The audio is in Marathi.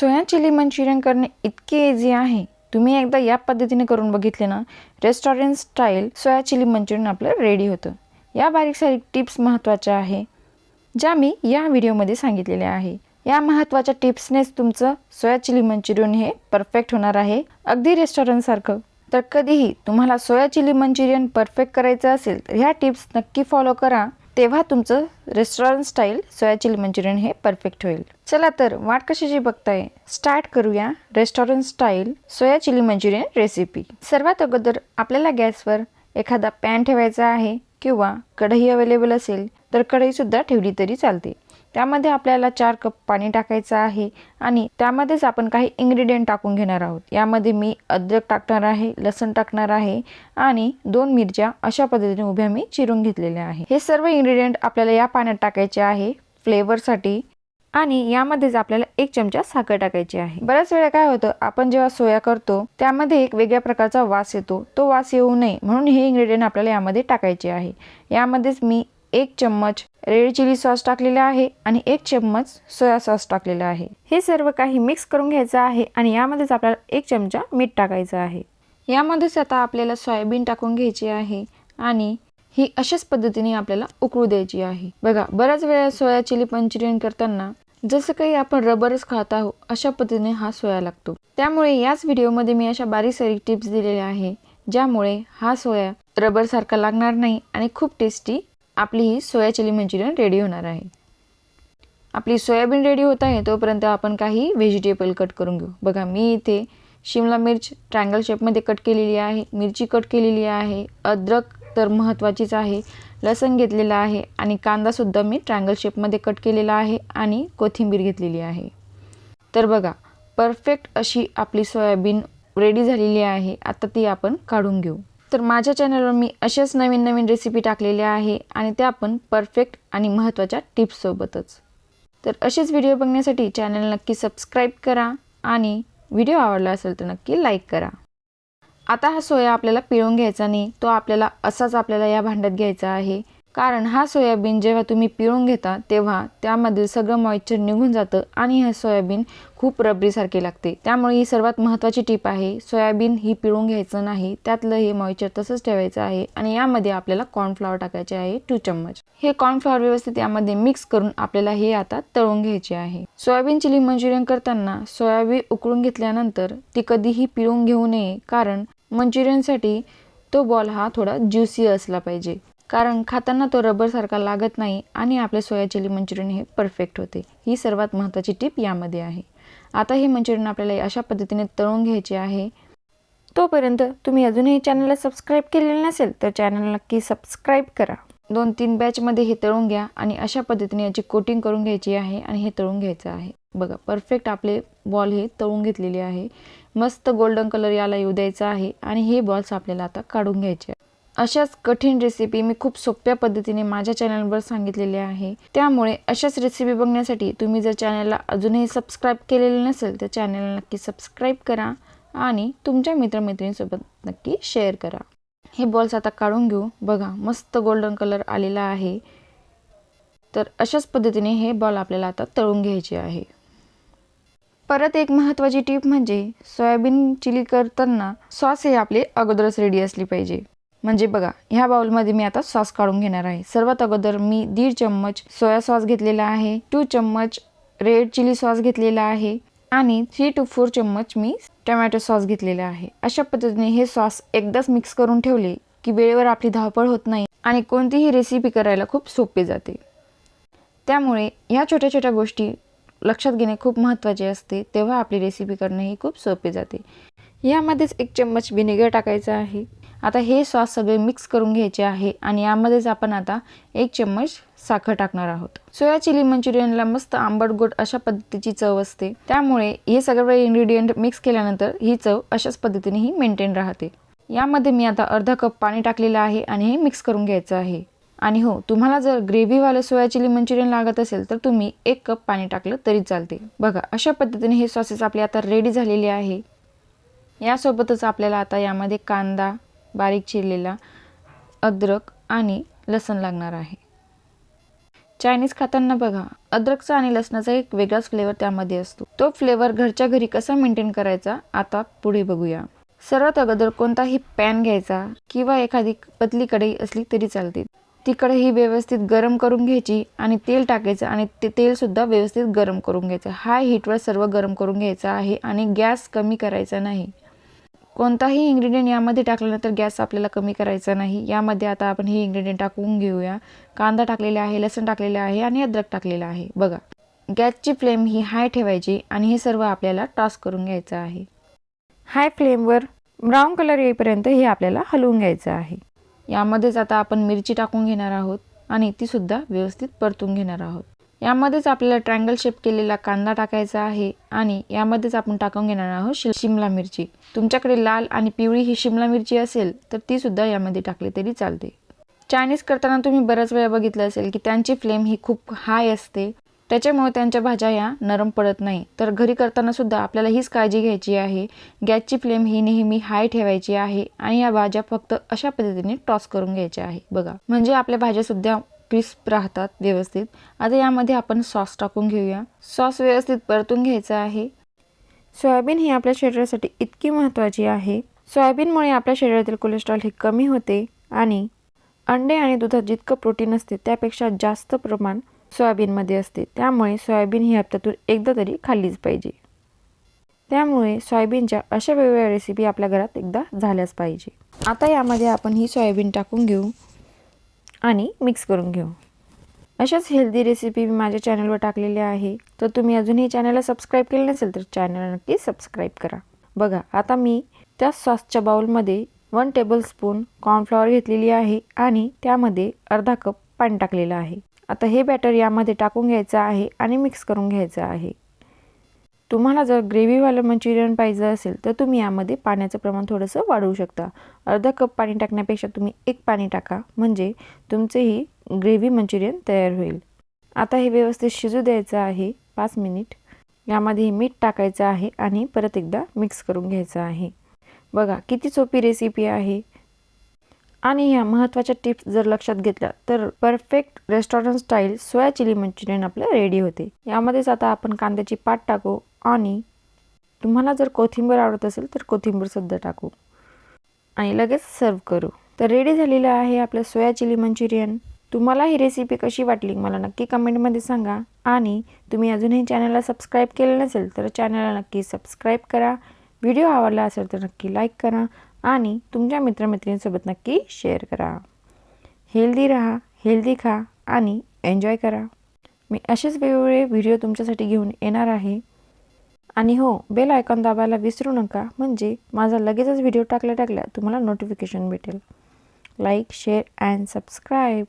सोया चिली मंचुरियन करणे इतके इझी आहे. तुम्ही एकदा या पद्धतीने करून बघितले ना restaurant style soya chilli manchurian आपलं रेडी होतं. या बारीक सारीक टिप्स महत्त्वाच्या आहे. ज्या मी या व्हिडिओमध्ये सांगितलेल्या आहे. या महत्त्वाच्या टिप्सनेच तुमचं सोया चिली मंचुरियन हे परफेक्ट होणार आहे. अगदी रेस्टॉरंटसारखं तर कधीही तुम्हाला सोया चिली मंचुरियन परफेक्ट करायचं असेल तर ह्या टिप्स नक्की फॉलो करा. तेव्हा तुमचं restaurant style soya chilli manchurian हे परफेक्ट होईल. चला तर वाट कशाची बघताय स्टार्ट करूया restaurant style soya chilli manchurian recipe सर्वात अगोदर आपल्याला गॅसवर एखादा पॅन ठेवायचा आहे किंवा कढई अवेलेबल असेल तर कढईसुद्धा ठेवली तरी चालते. त्यामध्ये आपल्याला चार कप पाणी टाकायचं आहे आणि त्यामध्येच आपण काही इन्ग्रेडियंट टाकून घेणार आहोत. यामध्ये मी अद्रक टाकणार आहे लसण टाकणार आहे आणि दोन मिरच्या अशा पद्धतीने उभ्या मी चिरून घेतलेल्या आहे हे सर्व इन्ग्रेडियंट आपल्याला या पाण्यात टाकायचे आहे फ्लेवरसाठी आणि यामध्येच आपल्याला एक चमचा साखर टाकायची आहे. बऱ्याच वेळा काय होतं आपण जेव्हा सोया करतो त्यामध्ये एक वेगळ्या प्रकारचा वास येतो. तो वास येऊ नये म्हणून हे इन्ग्रेडियंट आपल्याला यामध्ये टाकायचे आहे. यामध्येच मी एक चम्मच रेड चिली सॉस टाकलेला आहे आणि एक चम्मच सोया सॉस टाकलेला आहे. हे सर्व काही मिक्स करून घ्यायचं आहे आणि यामध्येच आपल्याला एक चमचा मीठ टाकायचं आहे. यामध्येच आता आपल्याला सोयाबीन टाकून घ्यायची आहे आणि ही अशाच पद्धतीने आपल्याला उकळू द्यायची आहे. बघा बऱ्याच वेळा सोया चिली मंचुरियन करताना जसं काही आपण रबरच खात आहोत अशा पद्धतीने हा सोया लागतो. त्यामुळे याच व्हिडिओमध्ये मी अशा बारीक सारीक टिप्स दिलेल्या आहे ज्यामुळे हा सोया रबरसारखा लागणार नाही आणि खूप टेस्टी आपली ही सोया चिली मंचुरियन रेडी होणार आहे. आपली सोयाबीन रेडी होत आहे तोपर्यंत आपण काही व्हेजिटेबल कट करून घेऊ. बघा मी इथे शिमला मिर्च ट्रँगल शेपमध्ये कट केलेली आहे मिरची कट केलेली आहे अद्रक तर महत्त्वाचीच आहे लसण घेतलेला आहे आणि कांदासुद्धा मी ट्रँगल शेपमध्ये कट केलेला आहे आणि कोथिंबीर घेतलेली आहे. तर बघा परफेक्ट अशी आपली सोयाबीन रेडी झालेली आहे आता ती आपण काढून घेऊ. तर माझ्या चॅनलवर मी अशाच नवीन नवीन रेसिपी टाकलेल्या आहे आणि त्या पण परफेक्ट आणि महत्त्वाच्या टिप्ससोबतच तर असेच व्हिडिओ बघण्यासाठी चॅनल नक्की सबस्क्राईब करा आणि व्हिडिओ आवडला असेल तर नक्की लाईक करा. आता हा सोया आपल्याला पिळून घ्यायचा नाही तो आपल्याला असाच आपल्याला या भांड्यात घ्यायचा आहे. कारण हा सोयाबीन जेव्हा तुम्ही पिळून घेता तेव्हा त्यामधील सगळं मॉइश्चर निघून जातं आणि हे सोयाबीन खूप रबरीसारखे लागते. त्यामुळे ही सर्वात महत्त्वाची टीप आहे सोयाबीन ही पिळून घ्यायचं नाही त्यातलं हे मॉइश्चर तसंच ठेवायचं आहे आणि यामध्ये आपल्याला कॉर्नफ्लॉवर टाकायचे आहे टू चम्मच. हे कॉर्नफ्लॉवर व्यवस्थित यामध्ये मिक्स करून आपल्याला हे आता तळून घ्यायचे आहे. सोयाबीन चिली मंचुरियन करताना सोयाबीन उकळून घेतल्यानंतर ती कधीही पिळून घेऊ नये कारण मंचुरियनसाठी तो बॉल हा थोडा ज्युसी असला पाहिजे. कारण खाताना तो रबरसारखा लागत नाही आणि आपले सोया चिली मंचुरियन हे परफेक्ट होते. ही सर्वात महत्त्वाची टीप यामध्ये आहे. आता हे मंचुरियन आपल्याला अशा पद्धतीने तळून घ्यायचे आहे. तोपर्यंत तुम्ही अजूनही चॅनलला सबस्क्राईब केलेलं नसेल तर चॅनल नक्की सबस्क्राईब करा. दोन तीन बॅचमध्ये हे तळून घ्या आणि अशा पद्धतीने याची कोटिंग करून घ्यायची आहे आणि हे तळून घ्यायचं आहे. बघा परफेक्ट आपले बॉल हे तळून घेतलेले आहे. मस्त गोल्डन कलर याला येऊ द्यायचा आहे आणि हे बॉल्स आपल्याला आता काढून घ्यायचे आहे अशाच कठीण रेसिपी मी खूप सोप्या पद्धतीने माझ्या चॅनलवर सांगितलेल्या आहे. त्यामुळे अशाच रेसिपी बघण्यासाठी तुम्ही जर चॅनलला अजूनही सबस्क्राईब केलेले नसेल तर चॅनलला नक्की सबस्क्राईब करा आणि तुमच्या मित्रमैत्रिणींसोबत नक्की शेअर करा. हे बॉल्स आता काढून घेऊ. बघा मस्त गोल्डन कलर आलेला आहे. तर अशाच पद्धतीने हे बॉल आपल्याला आता तळून घ्यायचे आहे. परत एक महत्त्वाची टीप म्हणजे सोयाबीन चिली करताना सॉस हे आपले अगोदरच रेडी असली पाहिजे. म्हणजे बघा ह्या बाउलमध्ये मी आता सॉस काढून घेणार आहे. सर्वात अगोदर मी दीड चम्मच सोया सॉस घेतलेला आहे टू चम्मच रेड चिली सॉस घेतलेला आहे आणि थ्री टू फोर चम्मच मी टमॅटो सॉस घेतलेला आहे. अशा पद्धतीने हे सॉस एकदाच मिक्स करून ठेवले की वेळेवर आपली धावपळ होत नाही आणि कोणतीही रेसिपी करायला खूप सोपे जाते. त्यामुळे ह्या छोट्या छोट्या गोष्टी लक्षात घेणे खूप महत्त्वाचे असते तेव्हा आपली रेसिपी करणे ही खूप सोपे जाते. यामध्येच एक चम्मच व्हिनेगर टाकायचा आहे. आता हे सॉस सगळे मिक्स करून घ्यायचे आहे आणि यामध्येच आपण आता एक चम्मच साखर टाकणार आहोत. सोया चिली मंचुरियनला मस्त आंबट गोड अशा पद्धतीची चव असते. त्यामुळे हे सगळे इन्ग्रेडियंट मिक्स केल्यानंतर ही चव अशाच पद्धतीने ही मेंटेन राहते. यामध्ये मी आता अर्धा कप पाणी टाकलेलं आहे आणि हे मिक्स करून घ्यायचं आहे. आणि हो तुम्हाला जर ग्रेव्हीवालं सोया चिली मंचुरियन लागत असेल तर तुम्ही एक कप पाणी टाकलं तरी चालते. बघा अशा पद्धतीने हे सॉसेस आपले आता रेडी झालेले आहे. यासोबतच आपल्याला आता यामध्ये कांदा बारीक चिरलेला अद्रक आणि लसण लागणार आहे. चायनीज खाताना बघा अद्रकचा आणि लसणाचा एक वेगळाच फ्लेवर त्यामध्ये असतो. तो फ्लेवर घरच्या घरी कसा मेंटेन करायचा आता पुढे बघूया. सर्वात अगोदर कोणताही पॅन घ्यायचा किंवा एखादी पतली कढई असली तरी चालते. ती कढई व्यवस्थित गरम करून घ्यायची आणि तेल टाकायचं आणि ते तेलसुद्धा व्यवस्थित गरम करून घ्यायचं. हाय हीटवर सर्व गरम करून घ्यायचं आहे आणि गॅस कमी करायचा नाही. कोणताही इंग्रेडियंट यामध्ये टाकल्यानंतर गॅस आपल्याला कमी करायचा नाही. यामध्ये आता आपण हे इंग्रेडियंट टाकून घेऊया. कांदा टाकलेला आहे लसूण टाकलेला आहे आणि अद्रक टाकलेलं आहे. बघा गॅसची फ्लेम ही हाय ठेवायची आणि हे सर्व आपल्याला टॉस करून घ्यायचं आहे. हाय फ्लेमवर ब्राऊन कलर येईपर्यंत हे आपल्याला हलवून घ्यायचं आहे. यामध्येच आता आपण मिरची टाकून घेणार आहोत आणि तीसुद्धा व्यवस्थित परतून घेणार आहोत. यामध्येच आपल्याला ट्रँगल शेप केलेला कांदा टाकायचा आहे आणि यामध्येच आपण टाकून घेणार आहोत शि शिमला मिरची. तुमच्याकडे लाल आणि पिवळी ही शिमला मिरची असेल तर ती सुद्धा यामध्ये टाकली तरी चालते. चायनीज करताना तुम्ही बऱ्याच वेळा बघितलं असेल की त्यांची फ्लेम ही खूप हाय असते. त्याच्यामुळे त्यांच्या भाज्या या नरम पडत नाही. तर घरी करताना सुद्धा आपल्याला हीच काळजी घ्यायची आहे. गॅसची फ्लेम ही नेहमी हाय ठेवायची आहे आणि या भाज्या फक्त अशा पद्धतीने टॉस करून घ्यायच्या आहे. बघा. म्हणजे आपल्या भाज्या सुद्धा क्रिस्प राहतात व्यवस्थित. आता यामध्ये आपण सॉस टाकून घेऊया. सॉस व्यवस्थित परतून घ्यायचा आहे. सोयाबीन ही आपल्या शरीरासाठी इतकी महत्त्वाची आहे. सोयाबीनमुळे आपल्या शरीरातील कोलेस्ट्रॉल हे कमी होते आणि अंडे आणि दुधात जितकं प्रोटीन असते त्यापेक्षा जास्त प्रमाण सोयाबीनमध्ये असते. त्यामुळे सोयाबीन ही हप्त्यातून एकदा तरी खाल्लीच पाहिजे. त्यामुळे सोयाबीनच्या अशा वेगवेगळ्या रेसिपी आपल्या घरात एकदा झाल्याच पाहिजे. आता यामध्ये आपण ही सोयाबीन टाकून घेऊ. आणि मिक्स करून घेऊ. अशाच हेल्दी रेसिपी मी माझ्या चॅनलवर टाकलेल्या आहे. तर तुम्ही अजूनही चॅनलला सबस्क्राईब केलं नसेल तर चॅनल नक्की सबस्क्राईब करा. बघा आता मी त्या सॉसच्या बाउलमध्ये वन टेबलस्पून कॉर्नफ्लॉवर घेतलेली आहे आणि त्यामध्ये अर्धा कप पाणी टाकलेलं आहे. आता हे बॅटर यामध्ये टाकून घ्यायचं आहे आणि मिक्स करून घ्यायचं आहे. तुम्हाला जर ग्रेव्हीवालं मंचुरियन पाहिजे असेल तर तुम्ही यामध्ये पाण्याचं प्रमाण थोडंसं वाढवू शकता. अर्धा कप पाणी टाकण्यापेक्षा तुम्ही एक पाणी टाका म्हणजे तुमचेही ग्रेव्ही मंचुरियन तयार होईल. आता हे व्यवस्थित शिजू द्यायचं आहे पाच मिनिट. यामध्ये मीठ टाकायचं आहे आणि परत एकदा मिक्स करून घ्यायचं आहे. बघा किती सोपी रेसिपी आहे. आणि ह्या महत्त्वाच्या टिप्स जर लक्षात घेतल्या तर perfect restaurant style soya chilli manchurian आपलं रेडी होते. यामध्येच आता आपण कांद्याची पात टाकू. आणि तुम्हाला जर कोथिंबीर आवडत असेल तर कोथिंबीरसुद्धा टाकू. आणि लगेच सर्व करू. तर रेडी झालेलं आहे आपलं सोया चिली मंचुरियन. तुम्हाला ही रेसिपी कशी वाटली मला नक्की कमेंटमध्ये सांगा. आणि तुम्ही अजूनही चॅनलला सबस्क्राईब केलं नसेल तर चॅनलला नक्की सबस्क्राईब करा. व्हिडिओ आवडला असेल तर नक्की लाईक करा. आणि तुमच्या मित्रमैत्रिणींसोबत नक्की शेअर करा. हेल्दी राहा हेल्दी खा आणि एन्जॉय करा. मी असेच वेगवेगळे व्हिडिओ तुमच्यासाठी घेऊन येणार आहे. आणि हो बेल आयकॉन दाबायला विसरू नका. म्हणजे माझा लगेचच व्हिडिओ टाकल्या टाकल्या तुम्हाला नोटिफिकेशन भेटेल. Like share and subscribe